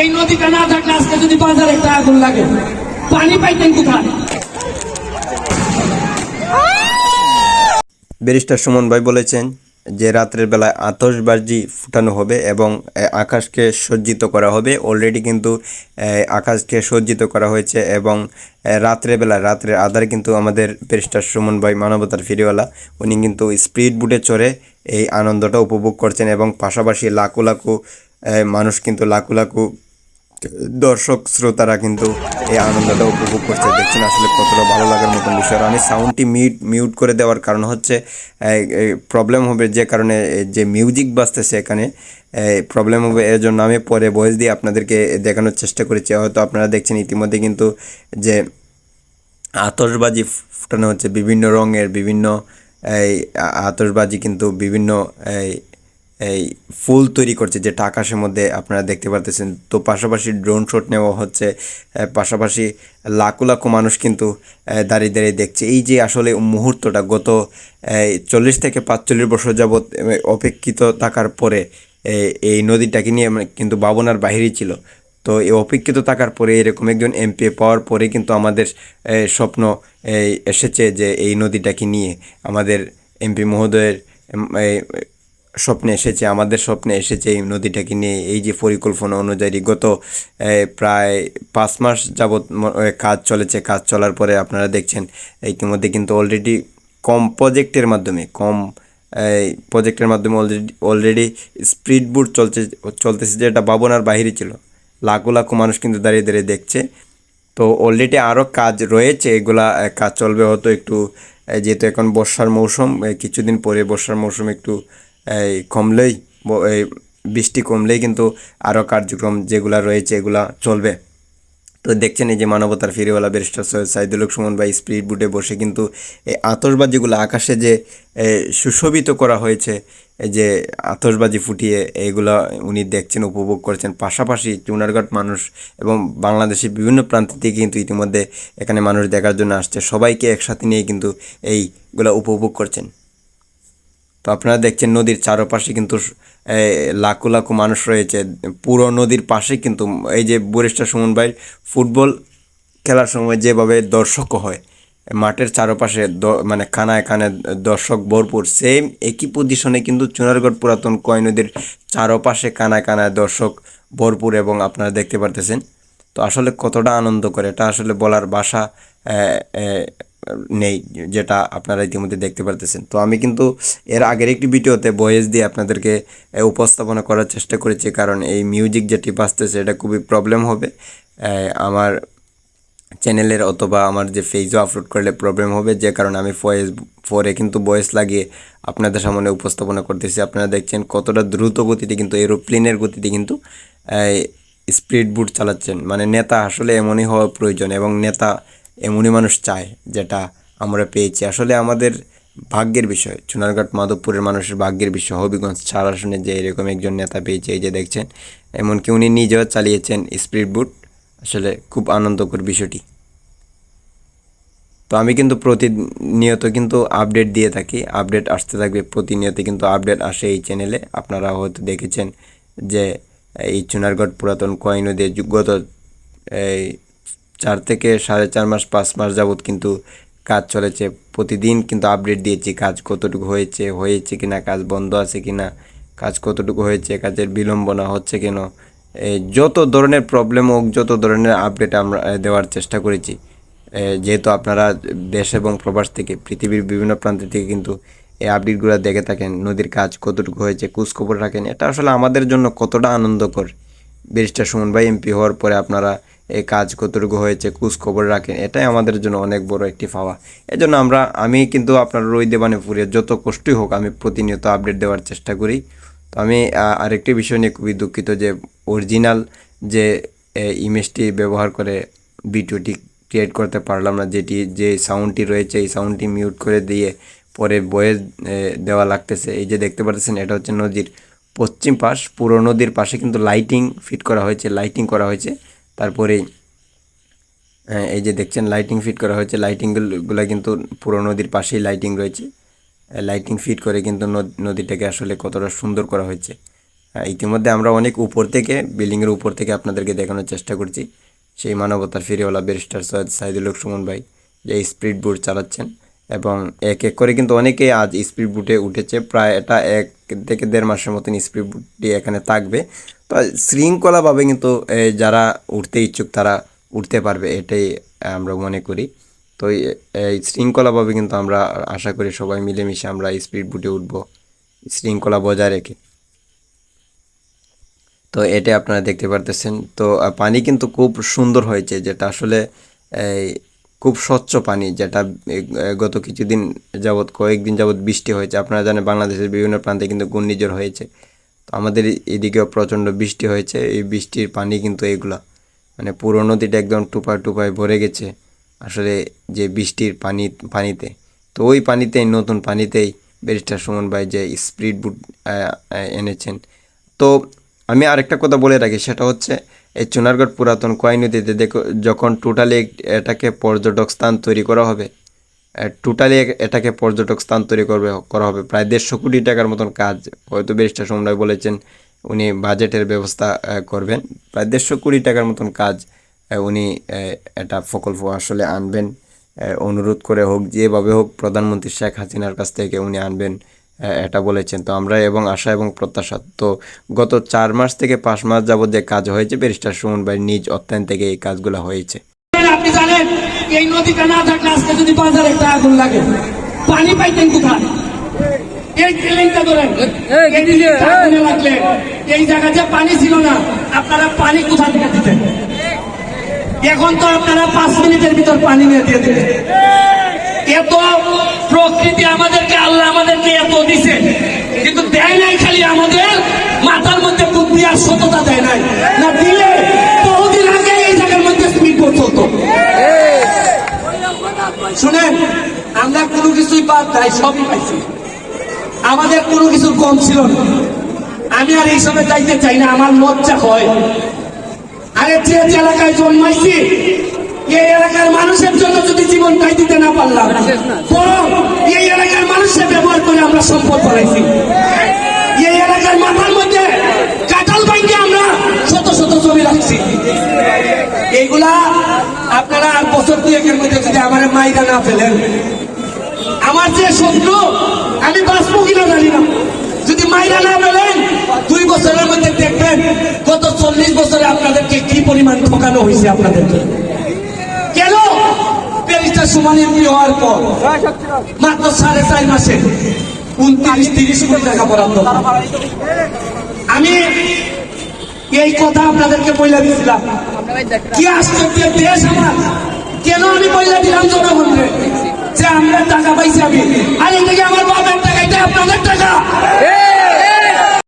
এই নদীটা না থাকলে আজকে যদি বাজারে একটা আগুন লাগে পানি পাইতেন কোথায়? ব্যারিস্টার সুমন ভাই বলেছেন যে রাত্রের বেলায় আতশবাজি ফুটানো হবে এবং আকাশকে সজ্জিত করা হবে। অলরেডি কিন্তু আকাশকে সজ্জিত করা হয়েছে এবং এ, রাত্রের আধারে কিন্তু আমাদের ব্যারিস্টার সুমন ভাই মানবতার ফিরিওয়ালা। উনি কিন্তু স্পিড বুটে চড়ে এই আনন্দটা উপভোগ করছেন এবং পাশাপাশি লাখো লাখো মানুষ কিন্তু লাখো লাখো দর্শক, শ্রোতারা কিন্তু এই আনন্দটা উপভোগ করছে। দেখছেন আসলে কতটা ভালো লাগার মতন বিষয়। আমি সাউন্ডটি মিউট মিউট করে দেওয়ার কারণ হচ্ছে প্রবলেম হবে যে কারণে যে মিউজিক বাজতেছে এখানে প্রবলেম হবে এর জন্য আমি পরে ভয়েস দিয়ে আপনাদেরকে দেখানোর চেষ্টা করেছি। হয়তো আপনারা দেখছেন ইতিমধ্যে কিন্তু যে আতশবাজি ফুটানো হচ্ছে বিভিন্ন রঙের, বিভিন্ন, এই আ- আতশবাজি কিন্তু বিভিন্ন, এই এই ফুল তৈরি করছে যেটা আকাশের মধ্যে আপনারা দেখতে পারতেছেন। তো পাশাপাশি ড্রোন শট নেওয়া হচ্ছে পাশাপাশি লাখো লাখো মানুষ কিন্তু দাঁড়িয়ে দাঁড়িয়ে দেখছে। এই যে আসলে মুহূর্তটা গত চল্লিশ থেকে পাঁচচল্লিশ বছর যাবৎ অপেক্ষিত থাকার পরে এই নদীটাকে নিয়ে মানে কিন্তু ভাবনার বাহিরেই ছিল। তো এই অপেক্ষিত থাকার পরে এরকম একজন এমপি পাওয়ার পরে কিন্তু আমাদের স্বপ্ন এসেছে যে এই নদীটাকে নিয়ে আমাদের এমপি মহোদয়ের স্বপ্নে এসেছে, আমাদের স্বপ্নে এসেছে এই নদীটাকে নিয়ে। এই যে পরিকল্পনা অনুযায়ী গত প্রায় পাঁচ মাস যাবৎ কাজ চলেছে। কাজ চলার পরে আপনারা দেখছেন, ইতিমধ্যে কিন্তু অলরেডি কম প্রজেক্টের মাধ্যমে, কম প্রজেক্টের মাধ্যমে অলরেডি অলরেডি স্পিড বুট চলছে, চলতেছে, যেটা ভাবনার বাহিরে ছিল। লাখো লাখো মানুষ কিন্তু দাঁড়িয়ে দাঁড়িয়ে দেখছে। তো অলরেডি আরও কাজ রয়েছে, এগুলা কাজ চলবে হয়তো একটু যেহেতু এখন বর্ষার মৌসুম কিছুদিন পরে বর্ষার মৌসুম একটু এই, কমলেই ব- এই, বৃষ্টি কমলেই কিন্তু আরও কার্যক্রম যেগুলা রয়েছে এগুলা চলবে। তো দেখছেন এই যে মানবতার ফিরেওয়ালা ব্যারিস্টার সৈয়দ সাইদুল সুমন ভাই স্পিড বুটে বসে কিন্তু এই আতশবাজিগুলো আকাশে যে সুশোভিত করা হয়েছে এই যে আতশবাজি ফুটিয়ে এইগুলো উনি দেখছেন উপভোগ করছেন। পাশাপাশি চুনারঘাট মানুষ এবং বাংলাদেশের বিভিন্ন প্রান্ত থেকে কিন্তু ইতিমধ্যে এখানে মানুষ দেখার জন্য আসছে। সবাইকে একসাথে নিয়ে কিন্তু এইগুলো উপভোগ করছেন। তো আপনারা দেখছেন নদীর চারপাশে কিন্তু লাখো লাখো মানুষ রয়েছে। পুরো নদীর পাশে কিন্তু এই যে বরিষ্ঠা সুমন ভাই ফুটবল খেলার সময় যেভাবে দর্শক হয় মাঠের চারপাশে মানে কানায় কানায় দর্শক ভরপুর সেম একই পজিশনে কিন্তু চুনারগড় পুরাতন কয় নদীর চারপাশে কানায় কানায় দর্শক ভরপুর এবং আপনারা দেখতে পারতেছেন। তো আসলে কতটা আনন্দ করে এটা আসলে বলার এ, নেই, যেটা আপনারা ইতিমধ্যে দেখতে পারতেছেন। তো আমি কিন্তু এর আগের একটি ভিডিওতে ভয়েস দিয়ে আপনাদেরকে উপস্থাপনা করার চেষ্টা করেছি, কারণ এই মিউজিক যেটি বাজতেছে এটা খুবই প্রবলেম হবে। আমার চ্যানেলের অথবা আমার যে ফেজও আপলোড করলে প্রবলেম হবে, যে কারণে আমি ভয়েস ফোরে কিন্তু ভয়েস লাগিয়ে আপনাদের সামনে উপস্থাপনা করতেছি। আপনারা দেখছেন কতটা দ্রুত গতিতে কিন্তু এরোপ্লেনের গতিতে কিন্তু স্পিড বুট চালাচ্ছেন। মানে নেতা আসলে এমনই হওয়া প্রয়োজন এবং নেতা এমনই মানুষ চায়, যেটা আমরা পেয়েছি। আসলে আমাদের ভাগ্যের বিষয়, চুনারঘাট মাধবপুরের মানুষের ভাগ্যের বিষয়, হবিগঞ্জ ছাড়া শুনে যে এরকম একজন নেতা পেয়েছে, এই যে দেখছেন, এমনকি উনি নিজেও চালিয়েছেন স্পিড বুট। আসলে খুব আনন্দকর বিষয়টি। তো আমি কিন্তু প্রতিনিয়ত কিন্তু আপডেট দিয়ে থাকি, আপডেট আসতে থাকবে, প্রতিনিয়ত কিন্তু আপডেট আসে এই চ্যানেলে। আপনারা হয়তো দেখেছেন যে এই চুনারগড় পুরাতন কয় নদী গত এই চার থেকে সাড়ে চার মাস, পাঁচ মাস যাবৎ কিন্তু কাজ চলেছে। প্রতিদিন কিন্তু আপডেট দিয়েছি কাজ কতটুকু হয়েছে হয়েছে কি না কাজ বন্ধ আছে কি না কাজ কতটুকু হয়েছে, কাজের বিলম্বনা হচ্ছে কেন যত ধরনের প্রবলেম হোক, যত ধরনের আপডেট আমরা দেওয়ার চেষ্টা করেছি যেহেতু আপনারা দেশ এবং প্রবাস থেকে, পৃথিবীর বিভিন্ন প্রান্ত থেকে কিন্তু এই আপডেটগুলো দেখে থাকেন, নদীর কাজ কতটুকু হয়েছে, খোঁজখবর রাখেন, এটা আসলে আমাদের জন্য কতটা আনন্দকর। ব্যারিস্টার সুমন ভাই এমপি হওয়ার পরে আপনারা এই কাজ কতটুকু হয়েছে খোঁজ খবর রাখেন, এটাই আমাদের জন্য অনেক বড় একটি পাওয়া এজন্য আমরা, আমি কিন্তু আপনার রই দেবানে ফুরিয়ে যত কষ্টই হোক, আমি প্রতিনিয়ত আপডেট দেওয়ার চেষ্টা করি। তো আমি আরেকটি বিষয় নিয়ে খুবই দুঃখিত যে অরিজিনাল যে ইমেজটি ব্যবহার করে ভিডিওটি ক্রিয়েট করতে পারলাম না, যেটি, যে সাউন্ডটি রয়েছে, এই সাউন্ডটি মিউট করে দিয়ে পরে বয়ে দেওয়া লাগতেছে। এই যে দেখতে পাচ্ছেন, এটা হচ্ছে নদীর পশ্চিম পাশ, পুরো নদীর পাশে কিন্তু লাইটিং ফিট করা হয়েছে লাইটিং করা হয়েছে। তারপরে হ্যাঁ, এই যে দেখছেন লাইটিং ফিট করা হয়েছে। লাইটিংগুলো কিন্তু পুরো নদীর পাশেই লাইটিং রয়েছে। লাইটিং ফিট করে কিন্তু নদ- নদীটাকে আসলে কতটা সুন্দর করা হয়েছে। ইতিমধ্যে আমরা অনেক উপর থেকে বিল্ডিংয়ের উপর থেকে আপনাদেরকে দেখানোর চেষ্টা করছি। সেই মানবতার ফিরেওয়ালা ব্যারিস্টার সৈয়দ সাইদুল সুমন ভাই যে স্পিড বোট চালাচ্ছেন। এবং এক এক করে কিন্তু অনেকেই আজ স্পিড বুটে উঠেছে। প্রায় এটা এক থেকে দেড় মাসের মতন স্পিড বুটটি এখানে থাকবে। তো শৃঙ্খলাভাবে কিন্তু যারা উঠতে ইচ্ছুক তারা উঠতে পারবে এটাই আমরা মনে করি। তো এই- শৃঙ্খলাভাবে কিন্তু আমরা আশা করি সবাই মিলেমিশে আমরা স্পিড বুটে উঠব শৃঙ্খলা বজায় রেখে। তো এটা আপনারা দেখতে পারতেছেন। তো পানি কিন্তু খুব সুন্দর হয়েছে যেটা আসলে এই, খুব স্বচ্ছ পানি, যেটা গত কিছুদিন যাবৎ, কয়েকদিন যাবৎ বৃষ্টি হয়েছে। আপনারা জানেন বাংলাদেশের বিভিন্ন প্রান্তে কিন্তু ঘূর্ণিঝড় হয়েছে। তো আমাদের এদিকেও প্রচণ্ড বৃষ্টি হয়েছে। এই বৃষ্টির পানি কিন্তু এগুলা মানে পুরো নদীটা একদম টুপায় টুপায় ভরে গেছে আসলে যে বৃষ্টির পানি, পানিতে। তো ওই পানিতেই, নতুন পানিতেই ব্যারিস্টার সুমন ভাই যে স্পিড বুট এনেছেন। তো আমি আরেকটা কথা বলে রাখি, সেটা হচ্ছে এই চুনারগড় পুরাতন কয় নদীতে দেখো, যখন টোটালি এটাকে পর্যটক স্থান তৈরি করা হবে টোটালি এটাকে পর্যটক স্থান তৈরি করবে, করা হবে। প্রায় দেড়শো কোটি টাকার মতন কাজ, হয়তো ব্যারিস্টার সুমন ভাই বলেছেন, উনি বাজেটের ব্যবস্থা করবেন। প্রায় দেড়শো কোটি টাকার মতন কাজ উনি এটা প্রকল্প আসলে আনবেন। অনুরোধ করে হোক, যেভাবে হোক, প্রধানমন্ত্রী শেখ হাসিনার কাছ থেকে উনি আনবেন। এটা বলেছেন। তো আমরা এবং আশা এবং প্রত্যাশা। তো গত চার মাস থেকে পাঁচ মাস যাবত যে কাজ হয়েছে। ব্যারিস্টার সুমন ভাই নিজ অত্যয়ন থেকে এই কাজগুলো হয়েছে। আপনি জানেন এই নদীটা না থাকলে আজকে যদি বাজার একটা আগুন লাগে পানি পাইতেন কোথায়? এই বিল্ডিংটা ধরেন এই লাগলে জায়গাতে পানি ছিল না আপনারা পানি কোথা থেকে দিতেন? এখন তো আপনারা পাঁচ মিনিটের ভিতর পানি নিয়ে দিয়ে দিলেন। এত প্রকৃতি আমাদেরকে, আল্লাহ আমাদেরকে এত দিছে, কিন্তু দেয় নাই খালি আমাদের। মাথার মধ্যে বুদ্ধি আর সততা দেয় নাই। না দিলে বহুদিন আগে এই জায়গার মধ্যে স্পিড বোট চলতো। শুনেন, আমরা কোনো কিছুই বাদ নাই, সবই পাইছি। আমাদের কোনো কিছুর কম ছিল না। আমি আর এই সময় যাইতে চাই না, আমার লজ্জা হয়। আরে যে এলাকায় জন্মাইছি এই এলাকার মানুষের জন্য যদি জীবনটাই দিতে না পারলাম বরং এই এলাকার মানুষের ব্যবহার করে আমরা সম্পদ বানাইছি এই এলাকার মাথার মধ্যে কাঁঠাল বাইকে আমরা শত শত জমি রাখছি। এইগুলা আপনারা আর বছর দুয়েকের মধ্যে যদি আমার মাইরা না ফেলেন আমার যে শত্রু আমি বাঁচবো কিনা জানি না। যদি মাইরা না পেলেন দুই বছরের মধ্যে দেখবেন গত চল্লিশ বছরে আপনাদেরকে কি পরিমাণ ঠকানো হয়েছে আপনাদেরকে। তিরিশ টাকা আমি এই কথা আপনাদেরকে বইলা দিয়েছিলাম। কি আসতে দেশ আমার। কেন আমি বইলা দিলাম জনগণকে? যে আমরা টাকা পাইছি আমি। আর এদিকে আমার বাবার টাকা এটা আপনাদের টাকা।